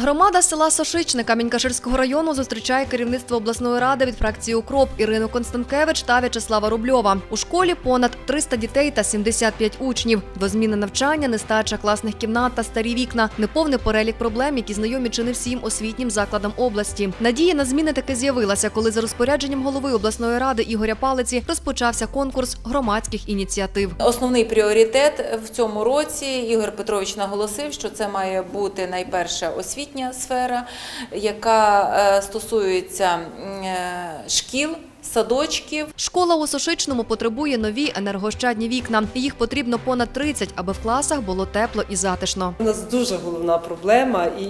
Громада села Сошичне Камінь-Каширського району зустрічає керівництво обласної ради від фракції Укроп Ірину Констанкевич та В'ячеслава Рубльова. У школі понад 300 дітей та 75 учнів. Двозмінне навчання, нестача класних кімнат та старі вікна, неповний перелік проблем, які знайомі чи не всім освітнім закладам області. Надія на зміни таки з'явилася, коли за розпорядженням голови обласної ради Ігоря Палиці розпочався конкурс громадських ініціатив. Основний пріоритет в цьому році Ігор Петрович наголосив, що це має бути найперше освітня сфера, яка е, стосується е, шкіл, садочків. Школа у Сошичному потребує нові енергощадні вікна. Їх потрібно понад 30, аби в класах було тепло і затишно. У нас дуже головна проблема, і,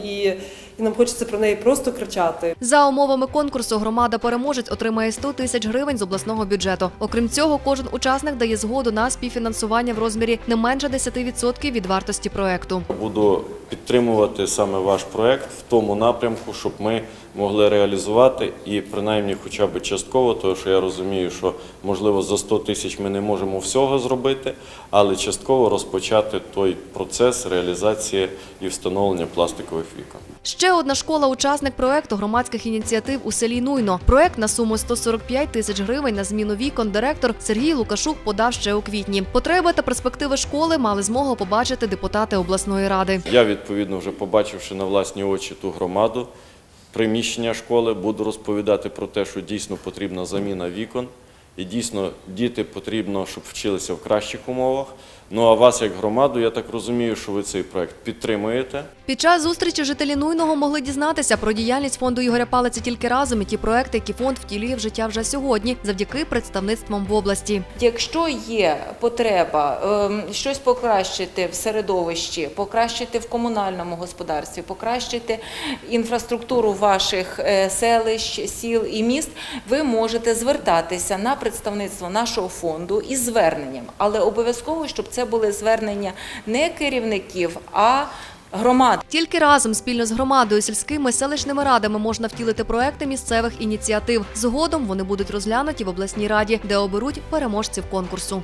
і нам хочеться про неї просто кричати. За умовами конкурсу громада переможець отримає 100 тисяч гривень з обласного бюджету. Окрім цього, кожен учасник дає згоду на співфінансування в розмірі не менше 10% від вартості проекту. Буду підтримувати саме ваш проект в тому напрямку, щоб ми могли реалізувати і принаймні хоча б частково, тому що я розумію, що можливо за 100 тисяч ми не можемо всього зробити, але частково розпочати той процес реалізації і встановлення пластикових вікон. Ще одна школа учасник проекту громадських ініціатив у селі Нуйно. Проект на суму 145 тисяч гривень на зміну вікон директор Сергій Лукашук подав ще у квітні. Потреби та перспективи школи мали змогу побачити депутати обласної ради. Я відповідно вже побачивши на власні очі ту громаду, приміщення школи, буду розповідати про те, що дійсно потрібна заміна вікон. І дійсно діти потрібно, щоб вчилися в кращих умовах. Ну а вас, як громаду, я так розумію, що ви цей проект підтримуєте. Під час зустрічі жителі Нуйного могли дізнатися про діяльність фонду Ігоря Палиці тільки разом і ті проекти, які фонд втілює в життя вже сьогодні, завдяки представництвам в області. Якщо є потреба ем, щось покращити в середовищі, покращити в комунальному господарстві, покращити інфраструктуру ваших е, селищ, сіл і міст, ви можете звертатися на представництво нашого фонду із зверненням, але обов'язково, щоб це були звернення не керівників, а громад. Тільки разом, спільно з громадою, сільськими селищними радами можна втілити проекти місцевих ініціатив. Згодом вони будуть розглянуті в обласній раді, де оберуть переможців конкурсу.